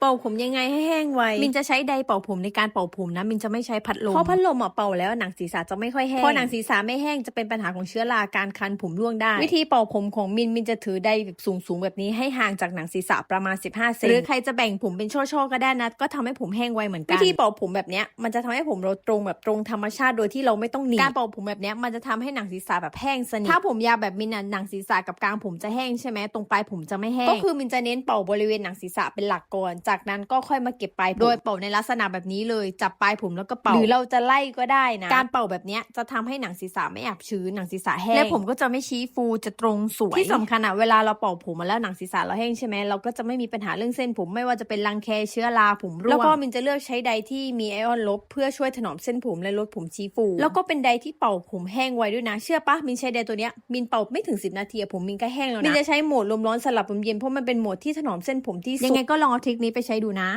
เป่าผมยังไงให้แห้งไว มินจะใช้ไดร์เป่าผมในการเป่าผมนะ มินจะไม่ใช้พัดลม เพราะพัดลมอะเป่าแล้วหนังศีรษะจะไม่ค่อยแห้ง พอหนังศีรษะไม่แห้งจะเป็นปัญหาของเชื้อราการคันผมร่วงได้ วิธีเป่าผมของมินมินจะถือไดร์แบบสูงๆแบบนี้ให้ห่างจากหนังศีรษะประมาณ 15 เซน หรือใครจะแบ่งผมเป็นช่อๆก็ได้นะ ก็ทำให้ผมแห้งไวเหมือนกัน วิธีเป่าผมแบบเนี้ยมันจะทำให้ผมเราตรงแบบตรงธรรมชาติโดยที่เราไม่ต้องหนีบการเป่าผมแบบเนี้ยมันจะทำให้หนังศีรษะแบบแห้งสนิท ถ้าผมยาวแบบมินน่ะหนังศีรษะกับกลางผมจะแห้งใช่ไหมตรงปลายผมจะไม่แห้ง ก็คือมินจะเน้นเป่าบริเวณหนังศีรษะเป็นหลักก่อนจากนั้นก็ค่อยมาเก็บปลายผมโดยเป่าในลักษณะแบบนี้เลยจับปลายผมแล้วก็เป่าหรือเราจะไล่ก็ได้นะการเป่าแบบเนี้ยจะทำให้หนังศีรษะไม่อับชื้นหนังศีรษะแห้งและผมก็จะไม่ชี้ฟูจะตรงสวยที่สำคัญอะเวลาเราเป่าผมมาแล้วหนังศีรษะเราแห้งใช่ไหมเราก็จะไม่มีปัญหาเรื่องเส้นผมไม่ว่าจะเป็นรังแคเชื้อราผมร่วงแล้วก็มินจะเลือกใช้ไดร์ที่มีไอออนลบ เพื่อช่วยถนอมเส้นผมและลดผมชี้ฟู แล้วก็เป็นไดร์ที่เป่าผมแห้งไวด้วยนะ เชื่อปะมินใช้ไดร์ตัวเนี้ยมินเป่าไม่ถึง 10 นาทีอะผมมินก็แห้งแล้วนะมินจะใช้โหมดลมร้อนสลับลมเย็นเพราะมันเป็นโหมดที่ถนอมเส้นผมที่สุดยังไงก็ลองเอาทริคนี้ไปใช้ดูนะ